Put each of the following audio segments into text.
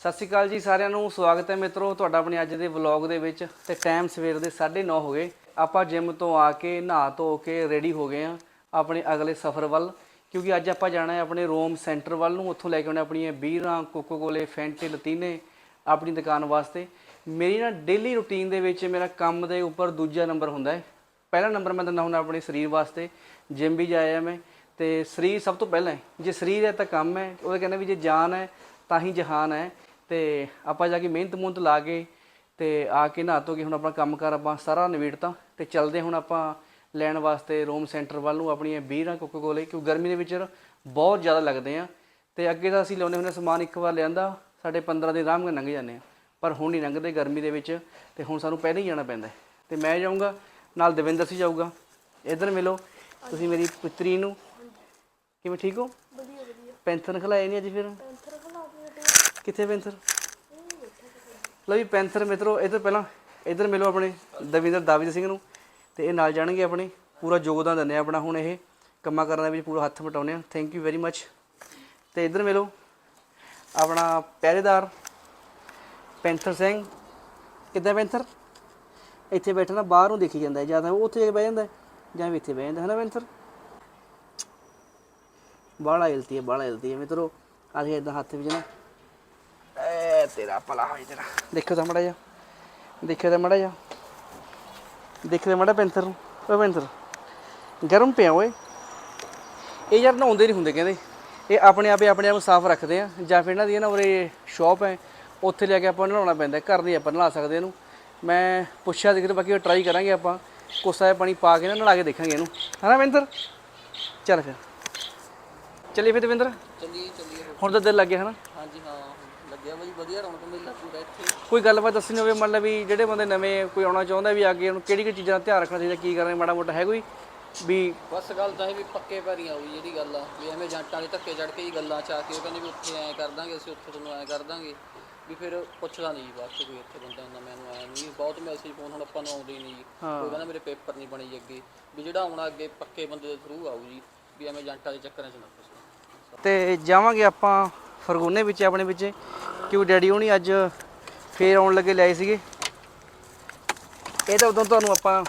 ਸਤਿ ਸ਼੍ਰੀ ਅਕਾਲ ਜੀ ਸਾਰਿਆਂ ਨੂੰ, ਸਵਾਗਤ ਹੈ ਮਿੱਤਰੋ ਤੁਹਾਡਾ ਆਪਣੇ ਅੱਜ ਦੇ ਵਲੌਗ ਦੇ ਵਿੱਚ ਤੇ ਟਾਈਮ ਸਵੇਰ ਦੇ 9:30 ਹੋ ਗਏ। ਆਪਾਂ ਜਿਮ ਤੋਂ ਆ ਕੇ, ਨਹਾ ਧੋ ਕੇ ਰੈਡੀ ਹੋ ਗਏ ਆ ਆਪਣੇ ਅਗਲੇ ਸਫ਼ਰ ਵੱਲ, ਕਿਉਂਕਿ ਅੱਜ ਆਪਾਂ ਜਾਣਾ ਹੈ ਆਪਣੇ ਰੋਮ ਸੈਂਟਰ ਵੱਲ ਨੂੰ, ਉੱਥੋਂ ਲੈ ਕੇ ਆਉਣਾ ਆਪਣੀਆਂ ਬੀਰਾਂ ਕੋਕੋ ਕੋਲੇ ਫੈਂਟੇ ਲਤੀਨੇ ਆਪਣੀ ਦੁਕਾਨ ਵਾਸਤੇ। ਮੇਰੀ ਨਾ ਡੇਲੀ ਰੁਟੀਨ ਦੇ ਵਿੱਚ ਮੇਰਾ ਕੰਮ ਦੇ ਉੱਪਰ ਦੂਜਾ ਨੰਬਰ ਹੁੰਦਾ ਹੈ। ਪਹਿਲਾ ਨੰਬਰ ਮੈਂ ਦਿੰਦਾ ਹੁੰਦਾ ਆਪਣੇ ਸਰੀਰ ਵਾਸਤੇ ਜਿਮ ਵੀ ਜਾਇਆ ਮੈਂ, ਤੇ ਸਰੀਰ ਸਭ ਤੋਂ ਪਹਿਲਾਂ ਹੈ। ਜੇ ਸਰੀਰ ਹੈ ਤਾਂ ਕੰਮ ਹੈ ਉਹ ਕਹਿੰਦੇ ਵੀ ਜੇ ਜਾਨ ਹੈ ਤਾਂ ਹੀ ਜਹਾਨ ਹੈ। ਤੇ ਆਪਾਂ ਜਾ ਕੇ ਮਿਹਨਤ ਮੁਹਨਤ ਲਾ ਕੇ ਤੇ ਆ ਕੇ ਨਹਾ ਧੋ ਕੇ ਹੁਣ ਆਪਣਾ ਕੰਮ ਕਰ ਆਪਾਂ ਸਾਰਾ ਨਿਬੇੜਤਾ ਤੇ। ਚੱਲਦੇ ਹੁਣ ਆਪਾਂ ਲੈਣ ਵਾਸਤੇ ਰੋਮ ਸੈਂਟਰ ਵੱਲ ਨੂੰ ਆਪਣੀਆਂ ਬੀਰਾਂ ਕੋਕੋ ਕੋਲੇ ਕਿਉਂ ਗਰਮੀ ਦੇ ਵਿੱਚ ਬਹੁਤ ਜ਼ਿਆਦਾ ਲੱਗਦੇ ਆ। ਤੇ ਅੱਗੇ ਤਾਂ ਅਸੀਂ ਲਿਆਉਂਦੇ ਹੁੰਦੇ ਸਮਾਨ ਇੱਕ ਵਾਰ ਲਿਆਂਦਾ ਸਾਡੇ 15 ਦਿਨ ਆਰਾਮ ਨਾਲ ਲੰਘ ਜਾਂਦੇ ਆ। ਪਰ ਹੁਣ ਨਹੀਂ ਲੰਘਦੇ ਗਰਮੀ ਦੇ ਵਿੱਚ ਤੇ ਹੁਣ ਸਾਨੂੰ ਪਹਿਲਾਂ ਹੀ ਜਾਣਾ ਪੈਂਦਾ। ਤੇ ਮੈਂ ਜਾਊਂਗਾ ਨਾਲ ਦਵਿੰਦਰ ਸੀ ਜਾਊਗਾ। ਇਧਰ ਮਿਲੋ ਤੁਸੀਂ ਮੇਰੀ ਪੁੱਤਰੀ ਨੂੰ। ਕਿਵੇਂ ਠੀਕ ਹੋ? ਵਧੀਆ ਵਧੀਆ। ਪੈਂਥਰ ਖਲਾਏ ਨਹੀਂ ਅੱਜ ਫਿਰ? ਕਿੱਥੇ ਪੈਂਥਰ? ਲਓ ਜੀ, ਪੈਂਥਰ ਮਿੱਤਰੋ ਇਧਰ ਪਹਿਲਾਂ ਇਧਰ ਮਿਲੋ ਆਪਣੇ ਦਵਿੰਦਰ ਦਾਵਿਦ ਸਿੰਘ ਨੂੰ, ਤੇ ਇਹ ਨਾਲ ਜਾਣਗੇ ਆਪਣੇ, ਪੂਰਾ ਯੋਗਦਾਨ ਦਿੰਦੇ ਆ ਆਪਣਾ ਹੁਣ ਇਹ ਕੰਮਾਂ ਕਰਨ ਦੇ ਵਿੱਚ ਪੂਰਾ ਹੱਥ ਵਟਾਉਂਦੇ ਆ। ਥੈਂਕ ਯੂ ਵੈਰੀ ਮੱਚ ਤੇ ਇਧਰ ਮਿਲੋ, ਆਪਣਾ ਪਹਿਰੇਦਾਰ ਪੈਂਥਰ ਸਿੰਘ। ਕਿੱਦਾਂ ਪੈਂਥਰ? ਇੱਥੇ ਬੈਠਣਾ ਬਾਹਰ ਨੂੰ ਦੇਖੀ ਜਾਂਦਾ ਜਾਂ ਤਾਂ ਉਹ ਉੱਥੇ ਬਹਿ ਜਾਂਦਾ ਜਾਂ ਵੀ ਇੱਥੇ ਬਹਿ ਜਾਂਦਾ ਹੈ ਨਾ ਪੈਂਥਰ? ਬਾਹਲਾ ਹਿਲਤੀ ਹੈ, ਬਾਹਲਾ ਹਿਲਤੀ ਹੈ ਮਿੱਤਰੋ। ਅਸੀਂ ਇਦਾਂ ਹੱਥ ਵਿੱਚ ਨਾ ਤੇਰਾ ਭਲਾ ਹੋਈ ਤੇਰਾ ਦੇਖੋ ਤਾਂ ਮੜਾ ਜਾ ਦੇਖੋ ਤਾਂ ਮੜਾ ਜਾ ਦੇਖਦੇ ਮੜਾ ਪੈਂਥਰ ਨੂੰ। ਓਏ ਪੈਂਥਰ ਗਰਮ ਪਿਆ ਓਏ। ਇਹ ਯਾਰ ਨਹਾਉਂਦੇ ਨਹੀਂ ਹੁੰਦੇ ਕਹਿੰਦੇ। ਇਹ ਆਪਣੇ ਆਪੇ ਆਪਣੇ ਆਪ ਨੂੰ ਸਾਫ਼ ਰੱਖਦੇ ਆ। ਜਾਂ ਫਿਰ ਇਹਨਾਂ ਦੀ ਨਾ ਉਰੇ ਸ਼ਾਪ ਹੈ। ਉੱਥੇ ਲੈ ਕੇ ਆਪਾਂ ਨੂੰ ਨਹਾਉਣਾ ਪੈਂਦਾ। ਘਰ ਦੀ ਆਪਾਂ ਨਲਾ ਸਕਦੇ ਇਹਨੂੰ। ਮੈਂ ਪੁੱਛਿਆ ਸੀ ਕਿ ਬਾਕੀ ਟਰਾਈ ਕਰਾਂਗੇ ਆਪਾਂ। ਕੋਸਾ ਜਿਹਾ ਪਾਣੀ ਪਾ ਕੇ ਨਾ ਨਲਾ ਕੇ ਦੇਖਾਂਗੇ ਇਹਨੂੰ। ਹਨਾ ਪੈਂਥਰ ਚੱਲ ਫਿਰ। ਚੱਲੀਏ ਫਿਰ ਦਵਿੰਦਰ? ਚੱਲੀਏ ਚੱਲੀਏ ਹੁਣ ਤਾਂ ਦਿਲ ਲੱਗ ਗਿਆ ਹਨਾ। ਲੱਗਿਆ ਬਾਈ ਵਧੀਆ ਰੌਣਕ ਮੇਲਾ ਪੂਰਾ ਇੱਥੇ। ਕੋਈ ਗੱਲਬਾਤ ਦੱਸਣੀ ਹੋਵੇ ਮਤਲਬ ਵੀ ਜਿਹੜੇ ਬੰਦੇ ਨਵੇਂ ਕੋਈ ਆਉਣਾ ਚਾਹੁੰਦਾ ਵੀ ਅੱਗੇ ਉਹਨੂੰ ਕਿਹੜੀ ਕਿਹੜੀ ਚੀਜ਼ਾਂ ਦਾ ਧਿਆਨ ਰੱਖਣਾ ਚਾਹੀਦਾ ਕੀ ਕਰਨਾ ਮਾੜਾ ਮੋਟਾ ਹੈ ਕੋਈ? ਵੀ ਬਸ ਗੱਲ ਤਾਂ ਇਹ ਵੀ ਪੱਕੇ ਪੈਰੀ ਆਊ ਜਿਹੜੀ ਗੱਲ ਆ ਵੀ ਐਵੇਂ ਜੰਟਾਂ ਵਾਲੇ ਧੱਕੇ ਚੜ ਕੇ ਹੀ ਗੱਲਾਂ ਚ ਆ ਕੇ ਉਹ ਕਹਿੰਦੇ ਵੀ ਉੱਥੇ ਐਂ ਕਰ ਦਾਂਗੇ ਅਸੀਂ ਉੱਥੇ ਤੁਹਾਨੂੰ ਐਂ ਕਰ ਦਾਂਗੇ। ਵੀ ਫਿਰ ਪੁੱਛਦਾ ਨਹੀਂ ਬਾਅਦ 'ਚ ਕੋਈ ਇੱਥੇ ਬੰਦਾ ਹੁੰਦਾ ਮੈਨੂੰ ਐਂ ਨਹੀਂ ਬਹੁਤ ਮੈਸੇਜ ਫੋਨ ਹੁਣ ਆਪਾਂ ਨੂੰ ਆਉਂਦੇ ਨਹੀਂ ਜੀ। ਕੋਈ ਕਹਿੰਦਾ ਮੇਰੇ ਪੇਪਰ ਨਹੀਂ ਬਣੇ ਜੀ ਅੱਗੇ। ਵੀ ਜਿਹੜਾ ਆਉਣਾ ਅੱਗੇ ਪੱਕੇ ਬੰਦੇ ਦੇ ਥਰੂ ਆਊ ਜੀ ਵੀ ਐਵੇਂ ਜੰਟਾਂ ਦੇ ਚੱਕਰਾਂ 'ਚ ਨਾ ਫਸੋ। ਤੇ ਜਾਵਾਂਗੇ ਆਪਾਂ ਫਰਗੋਨੇ ਵਿੱਚ ਆਪਣੇ ਵਿੱਚ ਕਿਉਂ ਡੈਡੀ ਹੋਣੀ ਅੱਜ ਫੇਰ ਆਉਣ ਲੱਗੇ ਲਿਆਏ ਸੀਗੇ। ਇਹ ਤਾਂ ਉਦੋਂ ਤੁਹਾਨੂੰ ਆਪਾਂ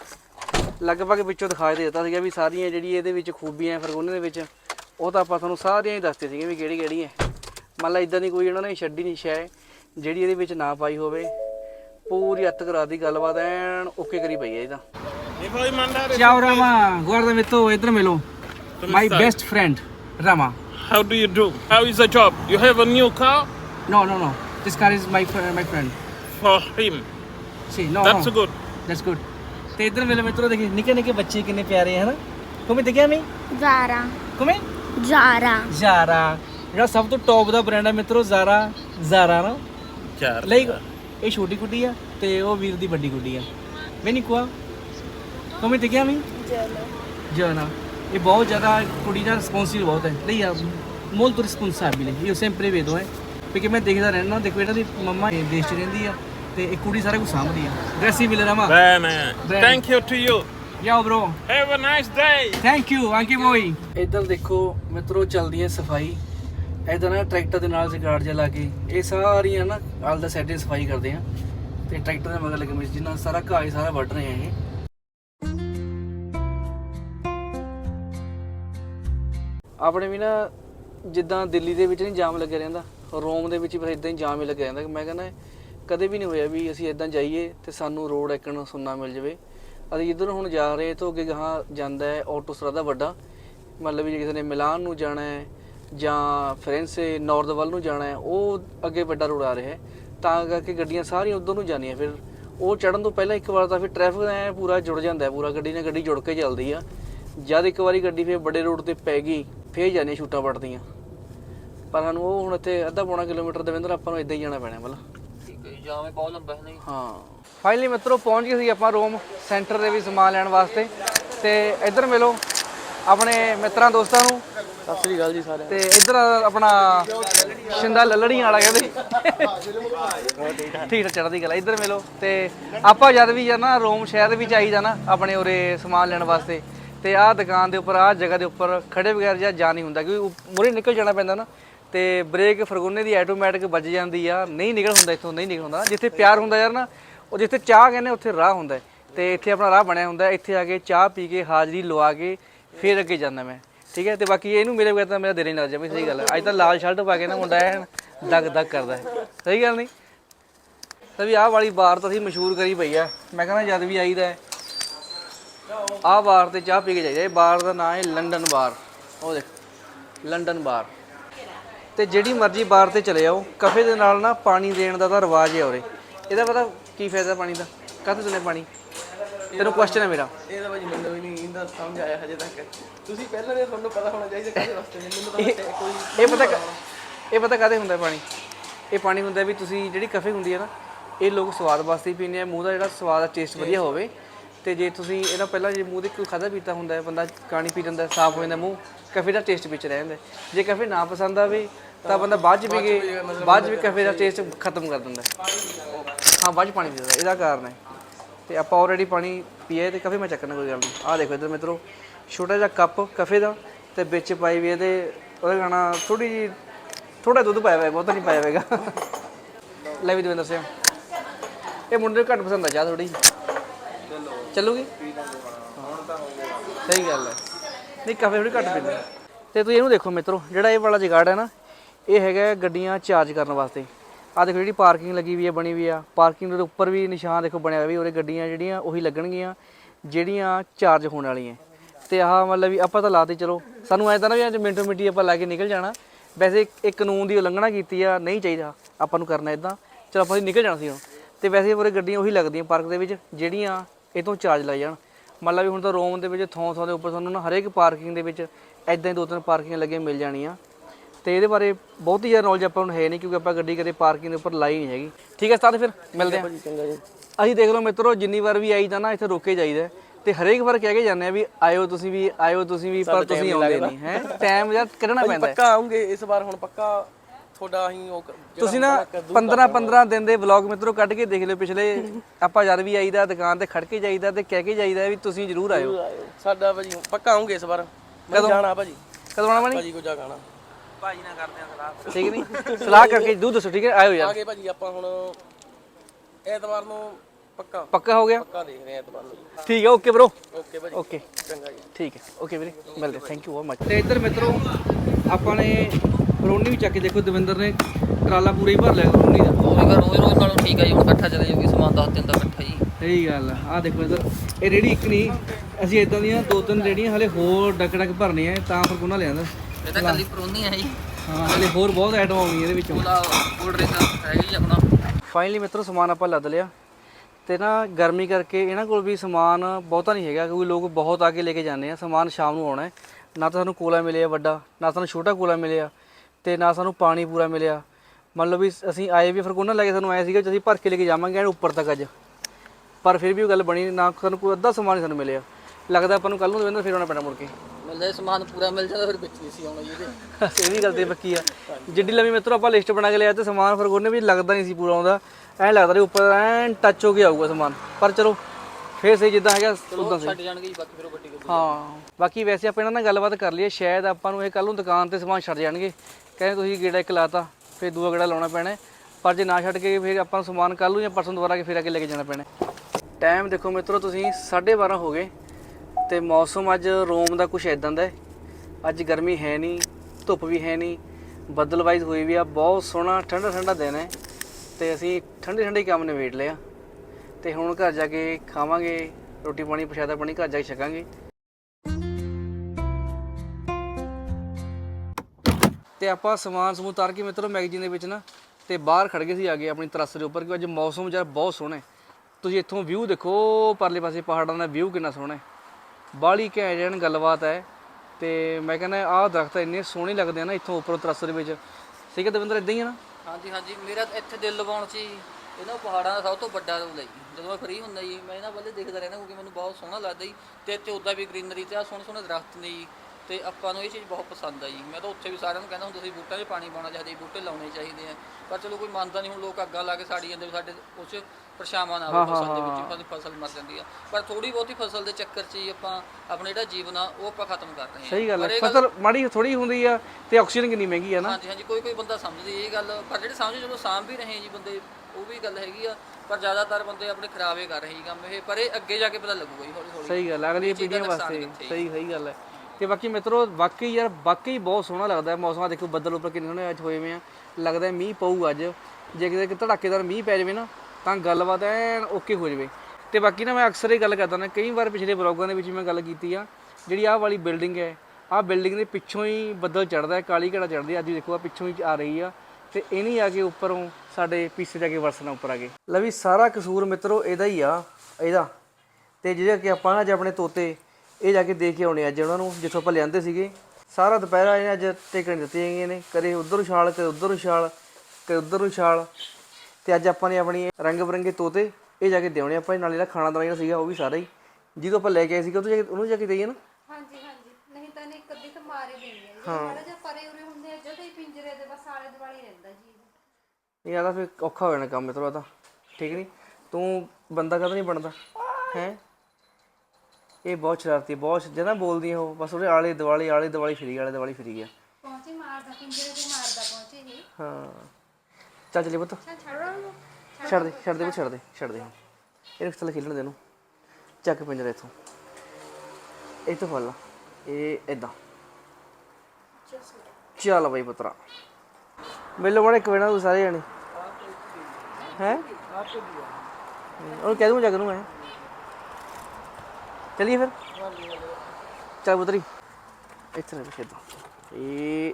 ਲਗਭਗ ਵਿੱਚੋਂ ਦਿਖਾ ਦੇ ਦਿੱਤਾ ਸੀਗਾ ਵੀ ਸਾਰੀਆਂ ਜਿਹੜੀ ਇਹਦੇ ਵਿੱਚ ਖੂਬੀਆਂ ਹੈ ਫਰਗੋਨੇ ਦੇ ਵਿੱਚ ਉਹ ਤਾਂ ਆਪਾਂ ਤੁਹਾਨੂੰ ਸਾਰੀਆਂ ਹੀ ਦੱਸਦੇ ਸੀਗੇ ਵੀ ਕਿਹੜੀ ਕਿਹੜੀ ਹੈ। ਮੰਨ ਲਾ ਇਦਾਂ ਦੀ ਕੋਈ ਉਹਨਾਂ ਨੇ ਛੱਡੀ ਨਹੀਂ ਸ਼ੈ ਜਿਹੜੀ ਇਹਦੇ ਵਿੱਚ ਨਾ ਪਾਈ ਹੋਵੇ। ਪੂਰੀ ਅੱਤ ਕਰਾ ਦੀ ਗੱਲਬਾਤ ਐਨ ਓਕੇ ਕਰੀ ਪਈ ਹੈ ਇਹਦਾ Mi puoi mandare? Ciao Rama, guarda Metto, ਇਧਰ ਮਿਲੋ। My best friend, Rama. How do you do? How is the job? You have a new car No, no, no. This car is my fr- my friend. for him. See, no, That's no. good. That's good. ਤੇ ਇਧਰ ਮਿਲੋ ਮਿੱਤਰੋ ਦੇਖੀ ਨਿੱਕੇ ਨਿੱਕੇ ਬੱਚੇ ਕਿੰਨੇ ਪਿਆਰੇ ਹਨ ਕੁਮੇ ਦੇਖਿਆ ਮੈਂ ਜ਼ਾਰਾ ਕੁਮੇ ਜ਼ਾਰਾ ਜ਼ਾਰਾ ਜਿਹੜਾ ਸਭ ਤੋਂ ਟੌਪ ਦਾ ਬ੍ਰਾਂਡ ਹੈ ਮਿੱਤਰੋ ਜ਼ਾਰਾ ਜ਼ਾਰਾ ਨਾ Chiaro. ਲਈ ਇਹ ਛੋਟੀ ਗੁੱਡੀ ਆ ਤੇ ਉਹ ਵੀਰ ਦੀ ਵੱਡੀ ਗੁੱਡੀ ਆ ਮੈਨੀ ਕੁਆ ਕੁਮੇ ਦੇਖਿਆ ਮੈਂ Giovanna, è ਬਹੁਤ ਜ਼ਿਆਦਾ ਕੁੜੀ ਦਾ ਰਿਸਪੌਂਸਿਬਲ ਬਹੁਤ ਹੈ। lei è molto responsabile io sempre vedo eh perché ਮੈਂ ਦੇਖਦਾ ਰਹਿਣਾ ਦੇਖੋ ਇਹਨਾਂ ਦੀ ਮੰਮਾ ਇਹ ਦੇਸ਼ 'ਚ ਰਹਿੰਦੀ ਆ ਤੇ ਇਹ ਕੁੜੀ ਸਾਰਾ ਕੁਝ ਸਾਂਭਦੀ ਆ। ਗ੍ਰੈਸੀ ਮਿਲੇ ਰਮਾ। Bene. Bene. Thank you to you. ਯਾਓ bro. Have a nice day. Thank you ਆਂਕੀ ਬੋਈ ਇੱਧਰ ਦੇਖੋ ਮਿੱਤਰੋ ਚੱਲਦੀ ਹੈ ਸਫ਼ਾਈ। ਇਧਰ ਨਾ ਟਰੈਕਟਰ ਦੇ ਨਾਲ ਜਗਾੜ ਜਿਹਾ ਲਾ ਕੇ ਇਹ ਸਾਰੀਆਂ ਨਾ ਆਲ ਦਾ ਸੈਟ ਸਫ਼ਾਈ ਕਰਦੇ ਆ। ਤੇ ਟਰੈਕਟਰ ਦੇ ਮਗਰ ਲੱਗੇ ਮਿਸ ਜਿੰਨਾ ਸਾਰਾ ਘਾਹ ਹੀ ਸਾਰਾ ਵੱਢ ਰਹੇ ਆ ਇਹ। ਆਪਣੇ ਵੀ ਨਾ ਜਿੱਦਾਂ ਦਿੱਲੀ ਦੇ ਵਿੱਚ ਨਹੀਂ ਜਾਮ ਲੱਗਿਆ ਰਹਿੰਦਾ, ਰੋਮ ਦੇ ਵਿੱਚ ਵੀ ਬਸ ਇਦਾਂ ਹੀ ਜਾਮ ਹੀ ਲੱਗਿਆ ਰਹਿੰਦਾ ਮੈਂ ਕਹਿੰਦਾ ਕਦੇ ਵੀ ਨਹੀਂ ਹੋਇਆ ਵੀ ਅਸੀਂ ਇਦਾਂ ਜਾਈਏ ਤੇ ਸਾਨੂੰ ਰੋਡ ਇੱਕਣ ਸੁਣਨਾ ਮਿਲ ਜਾਵੇ। ਅਸੀਂ ਜਿੱਧਰ ਹੁਣ ਜਾ ਰਹੇ ਤੋਂ ਅੱਗੇ ਗਾਹਾਂ ਜਾਂਦਾ ਹੈ ਆਟੋ ਸਰਾਦਾ ਵੱਡਾ। ਮਤਲਬ ਵੀ ਜੇ ਕਿਸੇ ਨੇ ਮਿਲਾਨ ਨੂੰ ਜਾਣਾ ਹੈ ਜਾਂ ਫ੍ਰਾਂਸੇ ਨਾਰਥ ਵੱਲ ਨੂੰ ਜਾਣਾ ਹੈ, ਉਹ ਅੱਗੇ ਵੱਡਾ ਰੋਡ ਆ ਰਿਹਾ ਹੈ। ਤਾਂ ਕਰਕੇ ਗੱਡੀਆਂ ਸਾਰੀਆਂ ਉਧਰ ਨੂੰ ਜਾਂਦੀਆਂ, ਫਿਰ ਉਹ ਚੜਨ ਤੋਂ ਪਹਿਲਾਂ ਇੱਕ ਵਾਰ ਤਾਂ ਫਿਰ ਟ੍ਰੈਫਿਕ ਐ ਪੂਰਾ ਜੁੜ ਜਾਂਦਾ ਹੈ, ਪੂਰਾ ਗੱਡੀ ਨਾਲ ਗੱਡੀ ਜੁੜ ਕੇ ਚੱਲਦੀ ਆ। ਜਦ ਇੱਕ ਵਾਰੀ ਗੱਡੀ ਫਿਰ ਵੱਡੇ ਰੋਡ ਤੇ ਪੈ ਗਈ ਫੇਰ ਜਾਂਦੀਆਂ ਛੂਟਾਂ ਵੱਟਦੀਆਂ ਪਰ ਸਾਨੂੰ ਉਹ ਹੁਣ ਇੱਥੇ ਅੱਧਾ ਪੌਣਾ ਕਿਲੋਮੀਟਰ ਦਵਿੰਦਰ ਆਪਾਂ ਨੂੰ ਇਦਾਂ ਹੀ ਜਾਣਾ ਪੈਣਾ ਮਤਲਬ ਠੀਕ ਹੈ ਜੀ ਜਾਵੇਂ ਬਹੁਤ ਲੰਬਾ ਹੈ ਨਹੀਂ। ਹਾਂ। ਫਾਈਨਲੀ ਮਿੱਤਰੋ ਪਹੁੰਚ ਗਏ ਸੀ ਆਪਾਂ ਰੋਮ ਸੈਂਟਰ ਦੇ ਵੀ ਸਮਾਨ ਲੈਣ ਵਾਸਤੇ। ਤੇ ਇੱਧਰ ਮਿਲੋ ਆਪਣੇ ਮਿੱਤਰਾਂ ਦੋਸਤਾਂ ਨੂੰ। ਸਤਿ ਸ੍ਰੀ ਅਕਾਲ ਜੀ ਸਾਰਿਆਂ ਤੇ ਇੱਧਰ ਆਪਣਾ ਸ਼ਿੰਦਾ ਲੱਲੜੀਆਂ ਵਾਲਾ ਕਹਿੰਦੇ। ਠੀਕ ਹੈ ਚੜ੍ਹਦੀ ਗੱਲ। ਇੱਧਰ ਮਿਲੋ ਤੇ ਆਪਾਂ ਜਦ ਵੀ ਜਾਣਾ ਰੋਮ ਸ਼ਹਿਰ ਦੇ ਵਿੱਚ ਆਈਦਾ ਨਾ ਆਪਣੇ ਉਰੇ ਸਮਾਨ ਲੈਣ ਵਾਸਤੇ। ਤੇ ਆਹ ਦੁਕਾਨ ਦੇ ਉੱਪਰ, ਆਹ ਜਗ੍ਹਾ ਦੇ ਉੱਪਰ ਖੜੇ ਬਗੈਰ ਜਾਂ ਜਾ ਨਹੀਂ ਹੁੰਦਾ, ਕਿਉਂਕਿ ਮੁਰੇ ਨਿਕਲ ਜਾਣਾ ਪੈਂਦਾ ਨਾ। ਤੇ ਬ੍ਰੇਕ ਫਰਗੋਨੇ ਦੀ ਆਟੋਮੈਟਿਕ ਵੱਜ ਜਾਂਦੀ ਆ, ਨਹੀਂ ਨਿਕਲ ਹੁੰਦਾ ਇੱਥੋਂ, ਨਹੀਂ ਨਿਕਲ ਹੁੰਦਾ। ਜਿੱਥੇ ਪਿਆਰ ਹੁੰਦਾ ਯਾਰ ਨਾ, ਉਹ ਜਿੱਥੇ ਚਾਹ ਕਹਿੰਦੇ ਉੱਥੇ ਰਾਹ ਹੁੰਦਾ ਹੈ। ਤੇ ਇੱਥੇ ਆਪਣਾ ਰਾਹ ਬਣਿਆ ਹੁੰਦਾ ਇੱਥੇ ਆ ਕੇ ਚਾਹ ਪੀ ਕੇ ਹਾਜ਼ਰੀ ਲਵਾ ਕੇ ਫਿਰ ਅੱਗੇ ਜਾਂਦਾ ਮੈਂ। ਠੀਕ ਹੈ? ਤੇ ਬਾਕੀ ਇਹਨੂੰ ਮੇਰੇ ਬਗੈਰ ਤਾਂ ਮੇਰਾ ਦਿਲ ਹੀ ਨਹੀਂ ਲੱਗ ਜਾਵੇ ਸਹੀ ਗੱਲ ਹੈ। ਅੱਜ ਤਾਂ ਲਾਲ ਸ਼ਰਟ ਪਾ ਕੇ ਨਾ ਮੁੰਡਾ ਐਨ ਦਗ ਦਗ ਕਰਦਾ ਹੈ। ਸਹੀ ਗੱਲ ਨਹੀਂ? ਤਾਂ ਵੀ ਆਹ ਵਾਲੀ ਬਾਰ ਤਾਂ ਅਸੀਂ ਮਸ਼ਹੂਰ ਕਰੀ ਪਈ ਆ। ਮੈਂ ਕਹਿੰਦਾ ਜਦ ਵੀ ਆਈਦਾ ਹੈ ਆਹ ਬਾਰ ਤੇ ਚਾਹ ਪੀ ਕੇ ਜਾਈਦਾ ਇਹ ਬਾਰ ਦਾ ਨਾਮ ਹੈ ਲੰਡਨ ਬਾਰ ਉਹ ਦੇਖ ਲੰਡਨ ਬਾਰ ਤੇ ਜਿਹੜੀ ਮਰਜ਼ੀ ਬਾਰ ਤੇ ਚਲੇ ਜਾਓ ਕਫੇ ਦੇ ਨਾਲ ਨਾ ਪਾਣੀ ਦੇਣ ਦਾ ਤਾਂ ਰਿਵਾਜ ਹੈ ਉਰੇ। ਇਹਦਾ ਪਤਾ ਕੀ ਫਾਇਦਾ ਪਾਣੀ ਦਾ? ਕਾਹਤੇ ਦਿੰਦੇ ਪਾਣੀ? ਤੈਨੂੰ ਕੁਐਸਚਨ ਹੈ ਮੇਰਾ। ਇਹ ਤਾਂ ਭਾਜੀ ਮੈਨੂੰ ਵੀ ਨਹੀਂ ਇਹਦਾ ਸਮਝ ਆਇਆ ਹਜੇ ਤੱਕ। ਤੁਸੀਂ ਪਹਿਲਾਂ ਦੇ ਤੁਹਾਨੂੰ ਪਤਾ ਹੋਣਾ ਚਾਹੀਦਾ ਕਾਹਦੇ ਵਾਸਤੇ ਮੈਨੂੰ ਤਾਂ ਕੋਈ ਇਹ ਪਤਾ ਕ- ਇਹ ਪਤਾ ਕਾਹਦੇ ਹੁੰਦਾ ਪਾਣੀ? ਇਹ ਪਾਣੀ ਹੁੰਦਾ ਵੀ ਤੁਸੀਂ ਜਿਹੜੀ ਕਫੇ ਹੁੰਦੀ ਹੈ ਨਾ ਇਹ ਲੋਕ ਸਵਾਦ ਵਾਸਤੇ ਪੀਂਦੇ ਆ ਮੂੰਹ ਦਾ ਜਿਹੜਾ ਸਵਾਦ ਦਾ ਟੇਸਟ ਵਧੀਆ ਹੋਵੇ। ਤੇ ਜੇ ਤੁਸੀਂ ਇਹਦਾ ਪਹਿਲਾਂ ਜੇ ਮੂੰਹ ਦੇ ਕੋਈ ਖਾਦਾ ਪੀਤਾ ਹੁੰਦਾ ਹੈ, ਬੰਦਾ ਪਾਣੀ ਪੀ ਜਾਂਦਾ ਸਾਫ਼ ਹੋ ਜਾਂਦਾ ਮੂੰਹ, ਕਫੇ ਦਾ ਟੇਸਟ ਵਿੱਚ ਰਹਿ ਜਾਂਦਾ ਜੇ ਕਫੇ ਨਾ ਪਸੰਦ ਆਵੇ, ਤਾਂ ਬੰਦਾ ਬਾਅਦ ਚ ਪੀ ਕੇ, ਬਾਅਦ ਚ ਵੀ ਕਫੇ ਦਾ ਟੇਸਟ ਖਤਮ ਕਰ ਦਿੰਦਾ ਹਾਂ। ਬਾਅਦ ਚ ਪਾਣੀ ਪੀਂਦਾ, ਇਹਦਾ ਕਾਰਨ ਹੈ। ਤੇ ਆਪਾਂ ਆਲਰੇਡੀ ਪਾਣੀ ਪੀਏ ਤੇ ਕਫੇ ਮੈਂ ਚੱਕਣਾ ਕੋਈ ਗੱਲ ਨਹੀਂ। ਆਹ ਦੇਖੋ ਇਧਰ ਮਿੱਤਰੋ, ਛੋਟਾ ਜਿਹਾ ਕੱਪ ਕਫੇ ਦਾ, ਤੇ ਵਿੱਚ ਪਾਈ ਵੀ ਇਹਦੇ, ਉਹਦਾ ਗਾਣਾ ਥੋੜੀ ਜੀ ਥੋੜਾ ਦੁੱਧ ਪਾਇਆ ਹੋਇਆ, ਬਹੁਤਾ ਨਹੀਂ ਪਾਇਆ ਹੋਏਗਾ ਲੈ ਵੀ ਦਵਿੰਦਰ ਸਿੰਘ, ਇਹ ਮੁੰਡੇ ਨੂੰ ਘੱਟ ਪਸੰਦ ਆ, ਚਾਹ ਥੋੜੀ ਚੱਲੂਗੀ? ਸਹੀ ਗੱਲ ਹੈ। ਨਹੀਂ, ਕਾਫੀ ਥੋੜੀ ਘੱਟ ਪੀਂਦੇ ਤੇ ਤੁਸੀਂ ਇਹਨੂੰ ਦੇਖੋ ਮਿੱਤਰੋ, ਜਿਹੜਾ ਇਹ ਵਾਲਾ ਜਗਾੜ ਹੈ ਨਾ, ਇਹ ਹੈਗਾ ਗੱਡੀਆਂ ਚਾਰਜ ਕਰਨ ਵਾਸਤੇ। ਆ ਦੇਖੋ ਜਿਹੜੀ ਪਾਰਕਿੰਗ ਲੱਗੀ ਵੀ ਹੈ, ਬਣੀ ਵੀ ਆ। ਪਾਰਕਿੰਗ ਦੇ ਉੱਪਰ ਵੀ ਨਿਸ਼ਾਨ ਦੇਖੋ ਬਣਿਆ ਹੋਇਆ ਵੀ ਉਹਦੇ ਗੱਡੀਆਂ ਜਿਹੜੀਆਂ, ਉਹੀ ਲੱਗਣਗੀਆਂ, ਜਿਹੜੀਆਂ ਚਾਰਜ ਹੋਣ ਵਾਲੀਆਂ। ਤੇ ਆਹ ਮਤਲਬ ਵੀ ਆਪਾਂ ਤਾਂ ਲਾਤੇ, ਚਲੋ। ਸਾਨੂੰ ਐਂ ਤਾਂ ਨਾ ਵੀ ਅੱਜ ਮਿੰਟੋ ਮਿੰਟੀ ਆਪਾਂ ਲਾ ਕੇ ਨਿਕਲ ਜਾਣਾ। ਵੈਸੇ ਇੱਕ ਕਾਨੂੰਨ ਦੀ ਉਲੰਘਣਾ ਕੀਤੀ ਆ, ਨਹੀਂ ਚਾਹੀਦਾ। ਆਪਾਂ ਨੂੰ ਕਰਨਾ ਇਦਾਂ ਚਲੋ, ਆਪਾਂ ਨਿਕਲ ਜਾਣਾ ਸੀ ਹੁਣ। ਤੇ ਵੈਸੇ ਉਹਰੇ ਗੱਡੀਆਂ ਉਹੀ ਲੱਗਦੀਆਂ ਪਾਰਕ ਦੇ ਵਿੱਚ, ਜਿਹੜੀਆਂ ਇਹ ਤੋਂ ਚਾਰਜ ਲਾਈ ਜਾਣ। ਮੰਨ ਲਾ ਵੀ ਹੁਣ ਤਾਂ ਰੋਮ ਦੇ ਵਿੱਚ ਥੋਂ ਥੋਂ ਦੇ ਉੱਪਰ ਤੁਹਾਨੂੰ ਨਾ ਹਰੇਕ ਪਾਰਕਿੰਗ ਦੇ ਵਿੱਚ ਐਦਾਂ ਹੀ ਦੋ ਤਿੰਨ ਪਾਰਕਿੰਗਾਂ ਲੱਗੀਆਂ ਮਿਲ ਜਾਣੀਆਂ। ਤੇ ਇਹਦੇ ਬਾਰੇ ਬਹੁਤੀ ਜ਼ਿਆਦਾ ਨੌਲੇਜ ਆਪਾਂ ਨੂੰ ਹੈ ਨਹੀਂ ਕਿਉਂਕਿ ਆਪਾਂ ਗੱਡੀ ਕਦੇ ਪਾਰਕਿੰਗ ਦੇ ਉੱਪਰ ਲਾਈ ਨਹੀਂ ਹੈਗੀ। ਠੀਕ ਹੈ ਸਤਾਦ ਫਿਰ ਮਿਲਦੇ ਹਾਂ। ਚੰਗਾ ਜੀ ਅਸੀਂ ਦੇਖ ਲਓ ਮਿੱਤਰੋ ਜਿੰਨੀ ਵਾਰ ਵੀ ਆਈ ਤਾਂ ਨਾ ਇੱਥੇ ਰੋਕੇ ਜਾਈਦਾ। ਹੈ। ਤੇ ਹਰੇਕ ਵਾਰ ਕਹਿ ਕੇ ਜਾਂਦੇ ਆ ਵੀ ਆਇਓ ਤੁਸੀਂ ਵੀ ਆਇਓ ਤੁਸੀਂ ਵੀ ਪਰ ਤੁਸੀਂ ਆਉਂਦੇ ਨਹੀਂ ਹੈ? ਟਾਈਮ ਯਾਰ ਕੱਢਣਾ ਪੈਂਦਾ ਹੈ। ਪੱਕਾ ਆਉਂਗੇ ਇਸ ਵਾਰ ਹੁਣ ਪੱਕਾ ਤੁਹਾਡਾ ਅਸੀਂ ਉਹ ਕ- ਜਿਹੜਾ ਤੁਸੀਂ ਨਾ 15 15 ਦਿਨ ਦੇ ਵਲੌਗ ਮਿੱਤਰੋ ਕੱਢ ਕੇ ਦੇਖ ਲਿਓ ਪਿਛਲੇ। ਆਪਾਂ ਜਦ ਵੀ ਆਈਦਾ ਦੁਕਾਨ ਤੇ ਖੜ ਕੇ ਜਾਈਦਾ ਤੇ ਕਹਿ ਕੇ ਜਾਈਦਾ ਵੀ ਤੁਸੀਂ ਜ਼ਰੂਰ ਆਇਓ। ਸਾਡਾ ਭਾਜੀ ਪੱਕਾ ਆਉਂਗੇ ਇਸ ਵਾਰ। ਮੈਂ ਜਾਣਾ ਭਾਜੀ। ਕਦੋਂ ਬਣੀ ਭਾਜੀ? ਕੋ ਜਾ ਗਾਣਾ ਠੀਕ ਨਹੀਂ ਸਲਾਹ ਕਰਕੇ ਦੂ ਦੱਸੋ ਠੀਕ ਹੈ? ਆਇਓ ਯਾਰ। ਆਗੇ ਭਾਜੀ ਆਪਾਂ ਹੁਣ ਐਤਵਾਰ ਨੂੰ ਪੱਕਾ। ਪੱਕਾ ਹੋ ਗਿਆ? ਪੱਕਾ ਦੇਖ ਰਹੇ ਹਾਂ ਐਤਵਾਰ ਨੂੰ। ਠੀਕ ਹੈ ਓਕੇ ਬ్రో ਓਕੇ ਭਾਜੀ। ਓਕੇ। ਚੰਗਾ ਜੀ। ਠੀਕ ਹੈ ਓਕੇ ਵੀਰੇ। ਮਿਲਦੇ ਥੈਂਕ ਯੂ ਬਹੁਤ ਮਚ ਤੇ ਇੱਧਰ ਮਿੱਤਰੋ ਆਪਾਂ ਨੇ ਰੋਣੀ ਵੀ ਚੱਕ ਕੇ ਦੇਖੋ ਦਵਿੰਦਰ ਨੇ ਟਰਾਲਾ ਪੂਰਾ ਹੀ ਭਰ ਲਿਆ ਰੋਣੀ ਦਾ। ਉਹ ਵੀ ਰੋਜ਼ ਰੋਜ਼ ਨਾਲੋਂ ਠੀਕ ਹੈ ਜੀ ਹੁਣ ਇਕੱਠਾ ਚਲੇ ਜਾਊਗੀ ਸਮਾਨ ਦੱਸ ਦਿਨ ਦਾ ਇਕੱਠਾ ਜੀ। ਸਹੀ ਗੱਲ ਆ। ਆਹ ਦੇਖੋ ਇੱਧਰ ਇਹ ਰੇੜੀ ਇੱਕ ਨਹੀਂ ਅਸੀਂ ਇਦਾਂ ਦੀਆਂ ਦੋ ਤਿੰਨ ਰੇੜੀਆਂ ਹਲੇ ਹੋਰ ਡੱਕ ਡੱਕ ਭਰਨੀਆਂ ਤਾਂ ਫਿਰ ਕੋਨਾ ਲਿਆਂਦਾ। ਇਹ ਤਾਂ ਕੱਲੀ ਪਰੋਨੀ ਹੈ ਜੀ। ਹਾਂ ਹਲੇ ਹੋਰ ਬਹੁਤ ਆਈਟਮ ਆਉਣੀਆਂ ਇਹਦੇ ਵਿੱਚੋਂ। ਕੋਲਾ ਕੋਲਡ ਡਰਿੰਕ ਹੈਗੀ ਜੀ ਆਪਣਾ। ਫਾਈਨਲੀ ਮਿੱਤਰੋ ਸਮਾਨ ਆਪਾਂ ਲੱਦ ਲਿਆ। ਤੇ ਨਾ ਗਰਮੀ ਕਰਕੇ ਇਹਨਾਂ ਕੋਲ ਵੀ ਸਮਾਨ ਬਹੁਤਾ ਨਹੀਂ ਹੈਗਾ ਕਿਉਂਕਿ ਲੋਕ ਬਹੁਤ ਆ ਕੇ ਲੈ ਕੇ ਜਾਂਦੇ ਆ। ਸਮਾਨ ਸ਼ਾਮ ਨੂੰ ਆਉਣਾ ਹੈ ਨਾ ਤਾਂ ਸਾਨੂੰ ਕੋਲਾ ਮਿਲਿਆ ਵੱਡਾ ਨਾ ਸਾਨੂੰ ਛੋਟਾ ਕੋਲਾ ਮਿਲਿਆ। ਤੇ ਨਾ ਸਾਨੂੰ ਪਾਣੀ ਪੂਰਾ ਮਿਲਿਆ। ਮੰਨ ਲਓ ਵੀ ਅਸੀਂ ਆਏ ਵੀ ਫਿਰ ਕੋਨਾ ਲੈ ਕੇ ਸਾਨੂੰ ਆਏ ਸੀਗਾ ਕਿ ਅਸੀਂ ਭਰ ਕੇ ਲੈ ਕੇ ਜਾਵਾਂਗੇ ਐਨ ਉੱਪਰ ਤੱਕ ਅੱਜ। ਪਰ ਫਿਰ ਵੀ ਉਹ ਗੱਲ ਬਣੀ ਨਾ ਸਾਨੂੰ ਕੋਈ ਅੱਧਾ ਸਮਾਨ ਹੀ ਸਾਨੂੰ ਮਿਲਿਆ। ਲੱਗਦਾ ਆਪਾਂ ਨੂੰ ਕੱਲ ਨੂੰ ਦਵਿੰਦਰ ਫਿਰ ਆਉਣਾ ਪੈਣਾ ਮੁੜ ਕੇ। ਮਿਲਦਾ ਸਮਾਨ ਪੂਰਾ ਮਿਲ ਜਾਂਦਾ ਫਿਰ ਵਿੱਚ ਨਹੀਂ ਸੀ ਆਉਣਾ ਜੀ ਇਹਦੇ। ਇਹ ਵੀ ਗੱਲ ਤੇ ਪੱਕੀ ਆ। ਜਿੱਡੀ ਲੰਮੀ ਮਿੱਤਰੋ ਆਪਾਂ ਲਿਸਟ ਬਣਾ ਕੇ ਲਿਆ ਤੇ ਸਮਾਨ ਫਿਰ ਉਹਨੇ ਵੀ ਲੱਗਦਾ ਨਹੀਂ ਸੀ ਪੂਰਾ ਆਉਂਦਾ। ਐਂ ਲੱਗਦਾ ਰਿਹਾ ਉੱਪਰ ਐਂ ਟੱਚ ਹੋ ਕੇ ਆਊਗਾ ਸਮਾਨ। ਪਰ ਚਲੋ ਫੇਰ ਸਹੀ ਜਿੱਦਾਂ ਹੈਗਾ ਉਦਾਂ ਸਹੀ। ਛੱਡ ਜਾਣਗੇ ਜੀ ਬਾਕੀ ਫਿਰ ਉਹ ਗੱਡੀ ਹਾਂ। ਬਾਕੀ ਵੈਸੇ ਆਪਾਂ ਇਹਨਾਂ ਨਾਲ ਗੱਲਬਾਤ ਕਰ ਲਈਏ ਸ਼ਾਇਦ ਆਪਾਂ ਨੂੰ ਇਹ ਕੱਲ ਨੂੰ ਦੁਕਾਨ ਤੇ ਸਮਾਨ ਛੱਡ ਜਾਣਗੇ। ਕਹਿੰਦੇ ਤੁਸੀਂ ਗੇੜਾ ਇੱਕ ਲਾਤਾ, ਫਿਰ ਦੂਆ ਗੇੜਾ ਲਾਉਣਾ ਪੈਣਾ। ਪਰ ਜੇ ਨਾ ਛੱਡ ਕੇ ਫਿਰ ਆਪਾਂ ਨੂੰ ਸਮਾਨ ਕੱਲ ਨੂੰ ਜਾਂ ਪਰਸੋਂ ਦੁਬਾਰਾ ਕੇ ਫਿਰ ਅੱਗੇ ਲੈ ਕੇ ਜਾਣਾ ਪੈਣਾ। ਟਾਈਮ ਦੇਖੋ ਮਿੱਤਰੋ, ਤੁਸੀਂ 12:30 ਹੋ ਗਏ ਤੇ ਮੌਸਮ ਅੱਜ ਰੋਮ ਦਾ ਕੁਝ ਇਦਾਂ ਦਾ ਹੈ। ਅੱਜ ਗਰਮੀ ਹੈ ਨਹੀਂ, ਧੁੱਪ ਵੀ ਹੈ ਨਹੀਂ ਬੱਦਲਵਾਈਜ਼ ਹੋਈ ਵੀ ਆ, ਬਹੁਤ ਸੋਹਣਾ, ਠੰਡਾ ਠੰਡਾ ਦਿਨ ਹੈ ਤੇ ਅਸੀਂ ਠੰਡੇ ਠੰਡੇ ਕੰਮ ਨਿਬੇੜ ਲਿਆ ਤੇ ਹੁਣ ਘਰ ਜਾ ਕੇ ਖਾਵਾਂਗੇ, ਰੋਟੀ ਪਾਣੀ, ਪ੍ਰਸ਼ਾਦਾ ਪਾਣੀ ਘਰ ਜਾ ਕੇ ਛਕਾਂਗੇ। ਤੇ ਆਪਾਂ ਸਮਾਨ ਸਮੂਹ ਉਤਾਰ ਕੇ ਮਿੱਤਰੋ ਮੈਗਜ਼ੀਨ ਦੇ ਵਿੱਚ ਨਾ ਤੇ ਬਾਹਰ ਖੜ ਗਏ ਸੀ ਆ ਗਏ ਆਪਣੀ ਤਰੱਸ ਦੇ ਉੱਪਰ ਕਿ ਅੱਜ ਮੌਸਮ ਜਰਾ ਬਹੁਤ ਸੋਹਣਾ ਹੈ। ਤੁਸੀਂ ਇੱਥੋਂ ਵਿਊ ਦੇਖੋ, ਪਰਲੇ ਪਾਸੇ ਪਹਾੜਾਂ ਦਾ ਵਿਊ ਕਿੰਨਾ ਸੋਹਣਾ ਹੈ। ਬਾਹਲੀ ਘੈਂਟ ਜਣ ਗੱਲਬਾਤ ਹੈ ਤੇ ਮੈਂ ਕਹਿੰਦਾ ਆਹ ਦਰਖਤ ਇੰਨੇ ਸੋਹਣੇ ਲੱਗਦੇ ਆ ਨਾ ਇੱਥੋਂ ਉੱਪਰੋਂ ਤਰੱਸ ਦੇ ਵਿੱਚ। ਠੀਕ ਹੈ ਦਵਿੰਦਰ, ਇਦਾਂ ਹੀ ਆ ਨਾ? ਹਾਂਜੀ ਹਾਂਜੀ। ਮੇਰਾ ਇੱਥੇ ਦਿਲ ਲਵਾਉਣ ਸੀ ਹੀ ਇਹਨਾਂ ਪਹਾੜਾਂ ਦਾ ਸਭ ਤੋਂ ਵੱਡਾ ਰੋਲ ਹੈ ਜੀ। ਜਦੋਂ ਮੈਂ ਫ੍ਰੀ ਹੁੰਦਾ ਜੀ, ਮੈਂ ਇਹਨਾਂ ਵੱਲੇ ਦੇਖਦਾ ਰਹਿੰਦਾ ਕਿਉਂਕਿ ਮੈਨੂੰ ਬਹੁਤ ਸੋਹਣਾ ਲੱਗਦਾ ਜੀ। ਤੇ ਇੱਥੇ ਉਦਾਂ ਵੀ ਗ੍ਰੀਨਰੀ ਤੇ ਆ ਸੋਹਣੇ ਸੋਹਣੇ ਦਰਖਤ ਨੇ ਜੀ। ਤੇ ਆਪਾਂ ਨੂੰ ਇਹ ਚੀਜ਼ ਬਹੁਤ ਪਸੰਦ ਆ ਜੀ ਮੈਂ ਤਾਂ ਉੱਥੇ ਵੀ ਸਾਰਿਆਂ ਨੂੰ ਕਹਿੰਦਾ ਹੁੰਦਾ ਸੀ ਬੂਟਿਆਂ 'ਚ ਪਾਣੀ ਪਾਉਣਾ ਚਾਹੀਦਾ ਬੂਟੇ ਲਾਉਣੇ ਚਾਹੀਦੇ ਆ। ਪਰ ਚਲੋ ਕੋਈ ਮੰਨਦਾ ਨਹੀਂ ਹੁਣ ਲੋਕ ਅੱਗਾ ਲਾ ਕੇ ਸਾੜੀ ਜਾਂਦੇ ਵੀ ਸਾਡੇ ਕੁਛ ਪਰਛਾਵਾਂ ਨਾ ਆਵੇ ਫਸਲ ਦੇ ਵਿੱਚ ਦੀ ਫਸਲ ਮਰ ਜਾਂਦੀ ਆ। ਪਰ ਥੋੜੀ ਬਹੁਤੀ ਫਸਲ ਦੇ ਚੱਕਰ 'ਚ ਹੀ ਆਪਾਂ ਆਪਣਾ ਜਿਹੜਾ ਜੀਵਨ ਆ ਉਹ ਆਪਾਂ ਖਤਮ ਕਰ ਰਹੇ ਹਾਂ। ਸਹੀ ਗੱਲ ਹੈ ਫਸਲ ਮਾੜੀ ਥੋੜੀ ਹੁੰਦੀ ਆ ਤੇ ਆਕਸੀਜਨ ਕਿੰਨੀ ਮਹਿੰਗੀ ਆ ਨਾ। ਹਾਂਜੀ ਹਾਂਜੀ ਕੋਈ ਕੋਈ ਬੰਦਾ ਸਮਝਦੀ ਇਹ ਗੱਲ। ਪਰ ਜਿਹੜੇ ਸਮਝ ਚਲੋ ਸਾਂਭ ਵੀ ਰਹੇ ਜੀ ਬੰਦੇ ਉਹ ਵੀ ਗੱਲ ਹੈਗੀ ਆ। ਪਰ ਜ਼ਿਆਦਾਤਰ ਬੰਦੇ ਆਪਣੇ ਖਰਾਬੇ ਕਰ ਰਹੇ ਕੰਮ ਇਹ ਪਰ ਇਹ ਅੱਗੇ ਜਾ ਕੇ ਪਤਾ ਲੱਗੂਗਾ ਜੀ ਹੌਲੀ ਹੌਲੀ ਸਹੀ ਗੱਲ ਅਗਲੀ ਪੀੜ੍ਹੀਆਂ ਵਾਸਤੇ? ਸਹੀ ਸਹੀ ਗੱਲ ਹੈ ਤੇ ਬਾਕੀ ਮਿੱਤਰੋ, ਵਾਕਈ ਯਾਰ, ਵਾਕਈ ਬਹੁਤ ਸੋਹਣਾ ਲੱਗਦਾ ਹੈ ਮੌਸਮ। ਆ ਦੇਖੋ, ਬੱਦਲ ਉੱਪਰ ਕਿੰਨੇ ਸੋਹਣੇ ਅੱਜ ਹੋਏ ਹੋਏ ਆ। ਲੱਗਦਾ ਹੈ ਮੀਂਹ ਪਊ ਅੱਜ। ਜੇ ਕਿਤੇ ਕਿ ਧੜਾਕੇਦਾਰ ਮੀਂਹ ਪੈ ਜਾਵੇ ਨਾ, ਤਾਂ ਗੱਲਬਾਤ ਐਨ ਓਕੇ ਹੋ ਜਾਵੇ। ਤੇ ਬਾਕੀ ਨਾ ਮੈਂ ਅਕਸਰ ਇਹ ਗੱਲ ਕਰਦਾ ਨਾ, ਕਈ ਵਾਰ ਪਿਛਲੇ ਬਲੌਗਾਂ ਦੇ ਵਿੱਚ ਮੈਂ ਗੱਲ ਕੀਤੀ ਆ, ਜਿਹੜੀ ਆਹ ਵਾਲੀ ਬਿਲਡਿੰਗ ਹੈ, ਆਹ ਬਿਲਡਿੰਗ ਦੇ ਪਿੱਛੋਂ ਹੀ ਬੱਦਲ ਚੜਦਾ ਹੈ, ਕਾਲੀ ਘੜਾ ਚੜਦੀ ਅੱਜ ਦੇਖੋ ਆ ਪਿੱਛੋਂ ਹੀ ਆ ਰਹੀ ਆ। ਤੇ ਇਹ ਨਹੀਂ ਆ ਕੇ ਉੱਪਰੋਂ ਸਾਡੇ ਪੀਸੇ ਜਾ ਕੇ ਵਰਸਣਾ ਉੱਪਰ ਆ ਗਏ। ਲਵੀ ਸਾਰਾ ਕਸੂਰ ਮਿੱਤਰੋ ਇਹਦਾ ਹੀ ਆ, ਇਹਦਾ। ਤੇ ਜਿਹੜੇ ਕਿ ਆਪਾਂ ਨਾ ਅੱਜ ਆਪਣੇ ਤੋਤੇ ਇਹ ਜਾ ਕੇ ਦੇਖ ਕੇ ਆਉਣੇ ਅੱਜ ਉਹਨਾਂ ਨੂੰ ਜਿੱਥੋਂ ਆਪਾਂ ਲਿਆਂਦੇ ਸੀਗੇ। ਸਾਰਾ ਦੁਪਹਿਰਾ ਇਹਨੇ ਅੱਜ ਟੇਕਣ ਦਿੱਤੇ ਹੈਗੇ ਨੇ। ਕਦੇ ਉਧਰ ਨੂੰ ਛਾਲ ਕਦੇ ਉਧਰ ਨੂੰ ਛਾਲ ਕਦੇ ਉਧਰ ਨੂੰ ਛਾਲ। ਤੇ ਅੱਜ ਆਪਾਂ ਨੇ ਆਪਣੀ ਰੰਗ ਬਰੰਗੇ ਤੋਤੇ ਇਹ ਜਾ ਕੇ ਦੇਉਣੇ ਆਪਾਂ ਨਾਲੇ ਜਿਹੜਾ ਖਾਣਾ ਜਿਹੜਾ ਸੀਗਾ ਉਹ ਵੀ ਸਾਰਾ ਹੀ। ਜਿਹਦੋਂ ਆਪਾਂ ਲੈ ਕੇ ਆਏ ਸੀਗੇ ਉਹ ਤੋਂ ਜਾ ਕੇ ਉਹਨੂੰ ਜਾ ਕੇ ਦੇਈਏ ਨਾ। ਹਾਂਜੀ ਹਾਂਜੀ। ਨਹੀਂ ਤਾਂ ਇੱਕ ਅੱਧੀ ਤਾਂ ਮਾਰ ਦੇਣੀ ਹੈ। ਜੀ ਮਾੜਾ ਜਿਹਾ ਪਰੇ ਉਰੇ ਹੁੰਦੇ ਆ ਜਦੋਂ ਹੀ ਪਿੰਜਰੇ ਦੇ ਬਸ ਆਲੇ ਦੁਆਲੇ ਰਹਿੰਦਾ ਜੀ ਇਹ। ਇਹ ਆਦਾ ਫਿਰ ਔਖਾ ਹੋ ਜਾਣਾ ਕੰਮ ਇਹਦਾ ਠੀਕ ਨਹੀਂ? ਤੂੰ ਬੰਦਾ ਕਦੋਂ ਨਹੀਂ ਬਣਦਾ? ਹੈ? ਇਹ ਬਹੁਤ ਸ਼ਰਾਰਤੀ ਬਹੁਤ ਜਨਾ ਬੋਲਦੀ ਆ ਉਹ ਬਸ ਉਹਦੇ ਆਲੇ ਦੁਆਲੇ ਆਲੇ ਦੁਆਲੇ ਫਿਰੀ ਆਲੇ ਦੁਆਲੇ ਫਿਰੀ ਗਿਆ ਪਹੁੰਚੇ ਮਾਰਦਾ ਪਿੰਜਰੇ ਤੇ ਮਾਰਦਾ ਪਹੁੰਚੇ ਇਹ ਹਾਂ। ਚੱਲ ਚਲੀ ਪੁੱਤ। ਚੱਲ ਛੱਡ ਉਹਨੂੰ। ਛੱਡ ਦੇ ਛੱਡ ਦੇ ਪੁੱਤ, ਛੱਡ ਦੇ ਛੱਡ ਦੇ ਹੁਣ। ਇਹਨੂੰ ਥੱਲੇ ਖੇਲਣ ਦੇ ਇਹਨੂੰ ਚੱਕ ਪਿੰਜਰੇ ਇੱਥੋਂ। ਇਹ ਤੋਂ ਫੜ ਲਾ। ਇਹ ਇਦਾਂ ਚੱਲ ਬਈ ਪੁੱਤਰਾ। ਮਿਲੋ ਬੜੇ ਕਵੇਣਾ ਤੂੰ ਸਾਰੇ ਜਾਣੇ। ਹੈ? ਉਹਨੂੰ ਕਹਿ ਦੂੰ ਜਗ ਨੂੰ ਮੈਂ ਚਲਿਏ ਫਿਰ? ਚੱਲ ਪੁੱਤਰੀ ਇੱਥੇ ਰਹਿ ਖੇਡੋ ਇਹ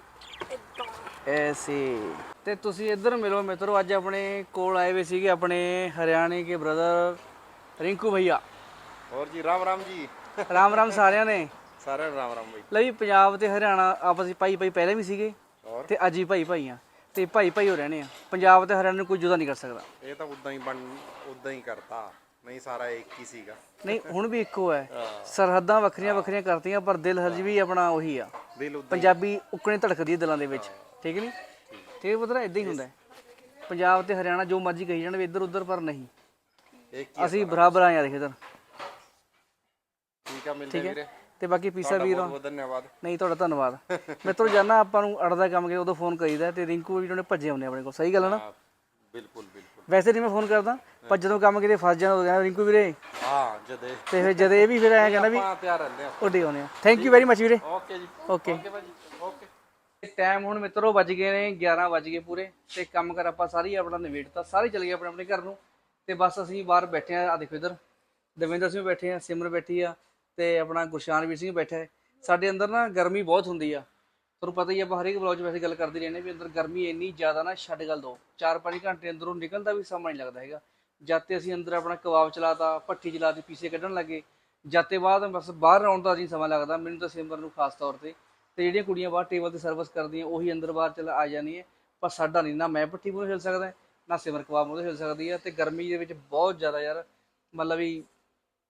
ਐਸੇ ਤੇ ਤੁਸੀਂ ਇੱਧਰ ਮਿਲੋ ਮਿੱਤਰੋ ਅੱਜ ਆਪਣੇ ਕੋਲ ਆਏ ਹੋਏ ਸੀਗੇ ਆਪਣੇ ਹਰਿਆਣੇ ਕੇ ਬ੍ਰਦਰ ਰਿੰਕੂ ਭਈਆ। ਹੋਰ ਜੀ ਰਾਮ ਰਾਮ ਜੀ। ਰਾਮ ਰਾਮ ਸਾਰਿਆਂ ਨੇ। ਸਾਰਿਆਂ ਨੂੰ ਰਾਮ ਰਾਮ ਬਈ। ਲੈ ਵੀ ਪੰਜਾਬ ਤੇ ਹਰਿਆਣਾ ਆਪਸ ਵਿੱਚ ਭਾਈ ਭਾਈ ਪਹਿਲੇ ਵੀ ਸੀਗੇ? ਤੇ ਅੱਜ ਵੀ ਭਾਈ ਭਾਈ ਆ। ਤੇ ਭਾਈ ਭਾਈ ਹੋ ਰਹਿਣੇ ਆ। ਪੰਜਾਬ ਤੇ ਹਰਿਆਣਾ ਨੂੰ ਕੋਈ ਜੁਦਾ ਨਹੀਂ ਕਰ ਸਕਦਾ। ਇਹ ਤਾਂ ਉਦਾਂ ਹੀ ਬਣ ਉਦਾਂ ਹੀ ਕਰਤਾ। ਨਹੀਂ ਸਾਰਾ ਇੱਕ ਹੀ ਸੀਗਾ। ਨਹੀਂ ਹੁਣ ਵੀ ਇੱਕੋ ਹੈ। ਸਰਹੱਦਾਂ ਵੱਖਰੀਆਂ ਵੱਖਰੀਆਂ ਕਰਤੀਆਂ ਪਰ ਦਿਲ ਹਰਜ ਵੀ ਆਪਣਾ ਉਹੀ ਆ। ਦਿਲ ਉਦਾਂ ਪੰਜਾਬੀ ਉਕਣੇ ਧੜਕਦੀ ਹੈ ਦਿਲਾਂ ਦੇ ਵਿੱਚ। ਠੀਕ ਨਹੀਂ? ਤੇ ਪਤਾ ਇਦਾਂ ਹੀ ਹੁੰਦਾ ਹੈ। ਪੰਜਾਬ ਤੇ ਹਰਿਆਣਾ ਜੋ ਮਰਜ਼ੀ ਕਹੀ ਜਾਣ ਵੀ ਇੱਧਰ ਉੱਧਰ ਪਰ ਨਹੀਂ। ਇੱਕ ਹੀ ਅਸੀਂ ਬਰਾਬਰ ਆਏ ਆ ਦੇਖ ਇੱਧਰ। ਠੀਕ ਆ ਮਿਲਦੇ ਵੀਰੇ। ਤੇ ਬਾਕੀ ਪੀਸਾ ਵੀਰ ਬਹੁਤ ਬਹੁਤ ਧੰਨਵਾਦ। ਨਹੀਂ ਤੁਹਾਡਾ ਧੰਨਵਾਦ। ਮਿੱਤਰੋ ਜਾਨਾ ਆਪਾਂ ਨੂੰ ਅੜਦਾ ਕੰਮ ਕੇ ਉਦੋਂ ਫੋਨ ਕਰੀਦਾ ਤੇ ਰਿੰਕੂ ਵੀ ਉਹਨੇ ਭੱਜੇ ਆਉਂਦੇ ਆਪਣੇ ਕੋਲ। ਸਹੀ ਗੱਲ ਹੈ ਨਾ? ਬਿਲਕੁਲ ਬਿਲਕੁਲ। ਵੈਸੇ ਨਹੀਂ ਮੈਂ ਫੋਨ ਕਰਦਾ ਪਰ ਜਦੋਂ ਕੰਮ ਕਿਤੇ ਫਸ ਜਾਂਦਾ ਉਦੋਂ ਕਹਿੰਦਾ ਰਿੰਕੂ ਵੀਰੇ। ਹਾਂ ਜਦੇ। ਤੇ ਫਿਰ ਜਦ ਇਹ ਵੀ ਫਿਰ ਐਂ ਕਹਿੰਦਾ ਵੀ ਆਪਾਂ ਤਿਆਰ ਰਹਿੰਦੇ ਆ ਉੱਡੇ ਆਉਂਦੇ ਆ ਥੈਂਕ ਯੂ ਵੈਰੀ ਮਚ ਵੀਰੇ। ਓਕੇ ਜੀ। ਓਕੇ ਓਕੇ ਭਾਜੀ। ਓਕੇ ਟਾਈਮ ਹੁਣ ਮਿੱਤਰੋ ਵੱਜ ਗਏ ਨੇ 11 ਵੱਜ ਗਏ ਪੂਰੇ। ਤੇ ਕੰਮ ਕਰ ਆਪਾਂ ਸਾਰੀ ਆਪਣਾ ਨਿਬੇੜਤਾ ਸਾਰੇ ਚਲੇ ਗਏ ਆਪਣੇ ਆਪਣੇ ਘਰ ਨੂੰ। ਤੇ ਬਸ ਅਸੀਂ ਬਾਹਰ ਬੈਠੇ ਆ ਆ ਦੇਖੋ ਇਧਰ। ਦਵਿੰਦਰ ਸਿੰਘ ਬੈਠੇ ਆ ਸਿਮਰ ਬੈਠੀ ਆ ਤੇ ਆਪਣਾ ਗੁਰਸ਼ਾਨਵੀਰ ਸਿੰਘ ਬੈਠਾ ਹੈ। ਸਾਡੇ ਅੰਦਰ ਨਾ ਗਰਮੀ ਬਹੁਤ ਹੁੰਦੀ ਆ। ਤੁਹਾਨੂੰ ਪਤਾ ਹੀ ਆ, ਆਪਾਂ ਹਰੇਕ ਬਲੌਗ 'ਚ ਵੈਸੇ ਗੱਲ ਕਰਦੇ ਰਹਿੰਦੇ ਵੀ ਅੰਦਰ ਗਰਮੀ ਇੰਨੀ ਜ਼ਿਆਦਾ ਨਾ, ਛੱਡ ਗੱਲ ਦੋ। 4-5 ਘੰਟੇ ਅੰਦਰੋਂ ਨਿਕਲਦਾ ਵੀ ਸਮਾਂ ਨਹੀਂ ਲੱਗਦਾ ਹੈਗਾ। ਜਦ ਤੇ ਅਸੀਂ ਅੰਦਰ ਆਪਣਾ ਕਬਾਬ ਚਲਾਤਾ, ਭੱਠੀ ਚਲਾਤੀ ਪੀਸੇ ਕੱਢਣ ਲੱਗੇ। ਜਾਤੇ ਬਾਅਦ ਬਸ ਬਾਹਰ ਆਉਣ ਦਾ ਨਹੀਂ ਸਮਾਂ ਲੱਗਦਾ, ਮੈਨੂੰ ਤਾਂ ਸਿਮਰ ਨੂੰ ਖਾਸ ਤੌਰ ਤੇ। ਤੇ ਜਿਹੜੀਆਂ ਕੁੜੀਆਂ ਬਾਹਰ ਟੇਬਲ ਤੇ ਸਰਵਿਸ ਕਰਦੀਆਂ, ਉਹੀ ਅੰਦਰ ਬਾਹਰ ਚਲ ਆ ਜਾਂਦੀਆਂ। ਪਰ ਸਾਡਾ ਨਹੀਂ, ਨਾ ਮੈਂ ਭੱਠੀ ਮੂਹਰੇ ਹਿਲ ਸਕਦਾ, ਨਾ ਸਿਮਰ ਕਬਾਬ ਮੂਹਰੇ ਹਿਲ ਸਕਦੀ ਹੈ ਤੇ ਗਰਮੀ ਦੇ ਵਿੱਚ ਬਹੁਤ ਜ਼ਿਆਦਾ ਯਾਰ, ਮਤਲਬ ਵੀ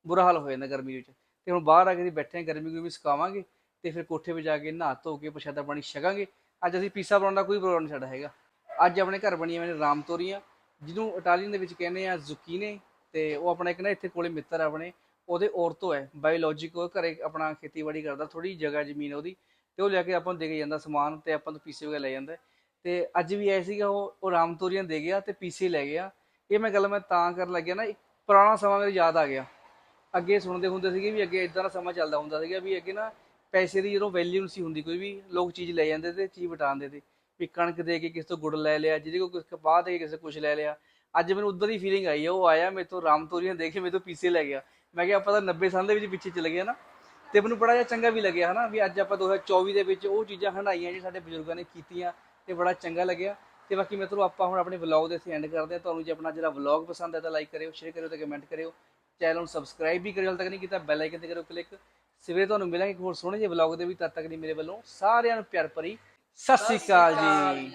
ਬੁਰਾ ਹਾਲ ਹੋ ਜਾਂਦਾ ਗਰਮੀ ਵਿੱਚ। ਤੇ ਹੁਣ ਬਾਹਰ ਆ ਕੇ ਅਸੀਂ ਬੈਠੇ ਹਾਂ, ਗਰਮੀ ਕੋਈ ਵੀ ਸੁਕਾਵਾਂਗੇ। ਤੇ ਫਿਰ ਕੋਠੇ 'ਤੇ ਜਾ ਕੇ ਨਹਾ ਧੋ ਕੇ ਪ੍ਰਸ਼ਾਦਾ ਪਾਣੀ ਛਕਾਂਗੇ। ਅੱਜ ਅਸੀਂ ਪੀਸਾ ਬਣਾਉਣ ਦਾ ਕੋਈ ਪ੍ਰੋਗਰਾਮ ਨਹੀਂ ਸਾਡਾ ਹੈਗਾ। ਅੱਜ ਆਪਣੇ ਘਰ ਬਣੀਆਂ ਹੋਈਆਂ ਰਾਮ ਤੋਰੀਆਂ, ਜਿਹਨੂੰ ਇਟਾਲੀਅਨ ਦੇ ਵਿੱਚ ਕਹਿੰਦੇ ਆ ਜ਼ੁਕੀਨੇ ਤੇ ਉਹ ਆਪਣਾ ਇੱਕ ਨਾ ਇੱਥੇ ਕੋਲੇ ਮਿੱਤਰ ਆ ਆਪਣੇ, ਉਹਦੇ ਔਰਤੋ ਹੈ ਬਾਇਓਲੋਜਿਕ ਉਹ ਘਰੇ ਆਪਣਾ ਖੇਤੀਬਾੜੀ ਕਰਦਾ ਥੋੜੀ ਜਗ੍ਹਾ ਜ਼ਮੀਨ ਉਹਦੀ, ਤੇ ਉਹ ਲੈ ਕੇ ਆਪਾਂ ਨੂੰ ਦੇ ਕੇ ਜਾਂਦਾ ਸਮਾਨ ਤੇ ਆਪਾਂ ਨੂੰ ਪੀਸੇ ਵਗੈਰਾ ਲੈ ਜਾਂਦਾ ਤੇ ਅੱਜ ਵੀ ਐ ਸੀਗਾ ਉਹ ਉਹ ਰਾਮ ਤੋਰੀਆਂ ਦੇ ਗਿਆ ਤੇ ਪੀਸੇ ਲੈ ਗਿਆ। ਇਹ ਮੈਂ ਗੱਲ ਮੈਂ ਤਾਂ ਕਰਨ ਲੱਗਿਆ ਨਾ, ਇੱਕ ਪੁਰਾਣਾ ਸਮਾਂ ਮੇਰੇ ਯਾਦ ਆ ਗਿਆ। ਅੱਗੇ ਸੁਣਦੇ ਹੁੰਦੇ ਸੀਗੇ ਵੀ ਅੱਗੇ ਇਦਾਂ ਦਾ ਸਮਾਂ ਚੱਲਦਾ ਹੁੰਦਾ ਸੀਗਾ ਵੀ ਅੱਗੇ ਨਾ ਪੈਸੇ ਦੀ ਜਦੋਂ ਵੈਲਿਊ ਨਹੀਂ ਸੀ ਹੁੰਦੀ ਕੋਈ ਵੀ, ਲੋਕ ਚੀਜ਼ ਲੈ ਜਾਂਦੇ ਤੇ ਚੀਜ਼ ਵਟਾਉਂਦੇ ਤੇ। ਵੀ ਕਣਕ ਦੇ ਕੇ ਕਿਸੇ ਤੋਂ ਗੁੜ ਲੈ ਲਿਆ, ਜਿਹਦੇ ਕੋਲ ਕੁਝ ਕਪਾਹ ਦੇ ਕੇ ਕਿਸੇ ਕੁਝ ਲੈ ਲਿਆ। ਅੱਜ ਮੈਨੂੰ ਉਧਰ ਦੀ ਫੀਲਿੰਗ ਆਈ ਆ, ਉਹ ਆਇਆ ਮੇਰੇ ਤੋਂ ਰਾਮ ਤੋਰੀਆਂ ਦੇਖ ਕੇ ਮੇਰੇ ਤੋਂ ਪੀਸੇ ਲੈ ਗਿਆ। ਮੈਂ ਕਿਹਾ ਆਪਾਂ ਤਾਂ 90 ਸਾਲ ਦੇ ਵਿੱਚ ਪਿੱਛੇ ਚਲੇ ਗਏ ਨਾ। ਤੇ ਮੈਨੂੰ ਬੜਾ ਜਿਹਾ ਚੰਗਾ ਵੀ ਲੱਗਿਆ ਹਨਾ, ਵੀ ਅੱਜ ਆਪਾਂ 2024 ਦੇ ਵਿੱਚ ਉਹ ਚੀਜ਼ਾਂ ਹੰਡਾਈਆਂ ਜਿਹੜੀ ਸਾਡੇ ਬਜ਼ੁਰਗਾਂ ਨੇ ਕੀਤੀਆਂ, ਤੇ ਬੜਾ ਚੰਗਾ ਲੱਗਿਆ। ਤੇ ਬਾਕੀ ਮਿੱਤਰੋ ਆਪਾਂ ਹੁਣ ਆਪਣੇ ਵਲੌਗ ਦੇ ਇੱਥੇ ਐਂਡ ਕਰਦੇ ਹਾਂ ਤੁਹਾਨੂੰ ਜੇ ਆਪਣਾ ਜਿਹੜਾ ਵਲੌਗ ਪਸੰਦ ਹੈ ਤਾਂ ਲਾਈਕ ਕਰਿਓ ਸ਼ੇਅਰ ਕਰਿਓ ਤੇ ਕਮੈਂਟ ਕਰਿਓ। ਚੈਨਲ ਨੂੰ ਸਬਸਕ੍ਰਾਈਬ ਵੀ ਕਰਿਓ, ਹਾਲੇ ਤੱਕ ਨਹੀਂ ਕੀਤਾ ਬੈਲ ਆਈਕਨ ਤੇ ਕਰਿਓ ਕਲਿੱਕ ਸਵੇਰੇ ਤੁਹਾਨੂੰ ਮਿਲਾਂਗੇ ਇੱਕ ਹੋਰ ਸੋਹਣੇ ਜਿਹੇ ਵਲੌਗ ਦੇ ਵੀ ਤਦ ਤੱਕ ਲਈ ਮੇਰੇ ਵੱਲੋਂ ਸਾਰਿਆਂ ਨੂੰ ਪਿਆਰ ਭਰੀ ਸਤਿ ਸ਼੍ਰੀ ਅਕਾਲ ਜੀ।